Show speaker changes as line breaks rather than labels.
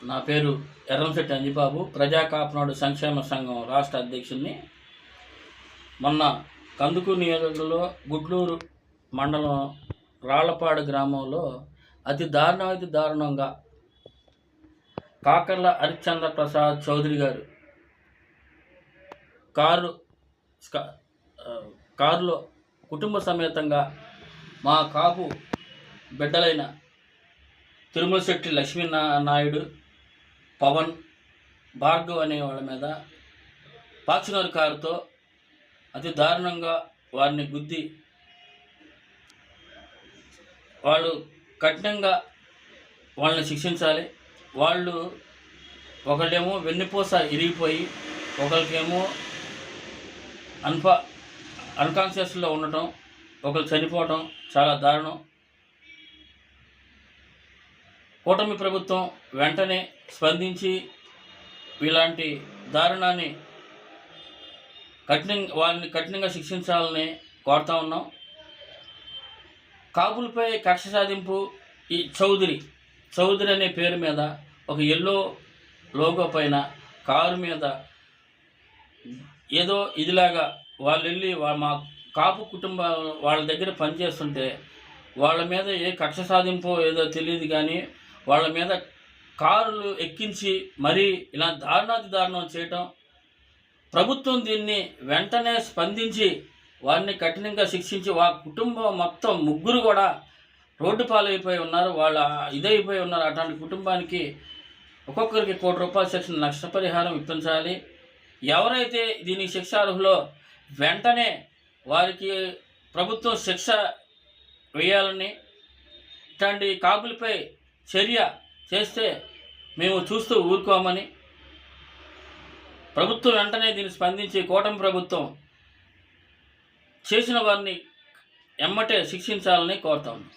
నా పేరు ఎర్రంశెట్టి అంజిబాబు. ప్రజా కాపునాడు సంక్షేమ సంఘం రాష్ట్ర అధ్యక్షుడిని మొన్న కందుకూరు నియోజకవర్గంలో గుడ్లూరు మండలం రాళ్ళపాడు గ్రామంలో అతి దారుణం అతి దారుణంగా కాకర్ల హరిశ్చంద్ర ప్రసాద్ చౌదరి గారు కారు కారులో కుటుంబ సమేతంగా మా కాపు బిడ్డలైన తిరుమల శెట్టి లక్ష్మీ నాయుడు పవన్ భార్గవ్ అనే వాళ్ళ మీద ఫార్చునర్ కారుతో అతి దారుణంగా వారిని గుద్ది వాళ్ళు కఠినంగా వాళ్ళని శిక్షించాలి. వాళ్ళు ఒకళ్ళేమో వెన్నుపూస ఇరిగిపోయి ఒకరికేమో అన్ఫా అన్కాన్షియస్లో ఉండటం ఒకరు చనిపోవటం చాలా దారుణం. కూటమి ప్రభుత్వం వెంటనే స్పందించి ఇలాంటి దారుణాన్ని కఠినంగా వాళ్ళని కఠినంగా శిక్షించాలని కోరుతా ఉన్నాం. కాపులపై కక్ష సాధింపు ఈ చౌదరి చౌదరి అనే పేరు మీద ఒక ఎల్లో లోగో పైన కారు మీద ఏదో ఇదిలాగా వాళ్ళు వెళ్ళి మా కాపు కుటుంబ వాళ్ళ దగ్గర పనిచేస్తుంటే వాళ్ళ మీద ఏ కక్ష సాధింపో ఏదో తెలియదు కానీ వాళ్ళ మీద కారులు ఎక్కించి మరీ ఇలా దారుణాతి దారుణం చేయటం ప్రభుత్వం దీన్ని వెంటనే స్పందించి వారిని కఠినంగా శిక్షించి వా కుటుంబం మొత్తం ముగ్గురు కూడా రోడ్డు పాలైపోయి ఉన్నారు. వాళ్ళ ఇదైపోయి ఉన్నారు. అట్లాంటి కుటుంబానికి ఒక్కొక్కరికి కోటి రూపాయల శిక్షణ నష్టపరిహారం ఇప్పించాలి. ఎవరైతే దీనికి శిక్షార్హులో వెంటనే వారికి ప్రభుత్వం శిక్ష వేయాలని ఇట్లాంటి కాపులపై చర్య చేస్తే మేము చూస్తూ ఊరుకోమని ప్రభుత్వం వెంటనే దీన్ని స్పందించి కూటమి ప్రభుత్వం చేసిన వారిని ఎమ్మటే శిక్షించాలని కోరుతా ఉన్నాం.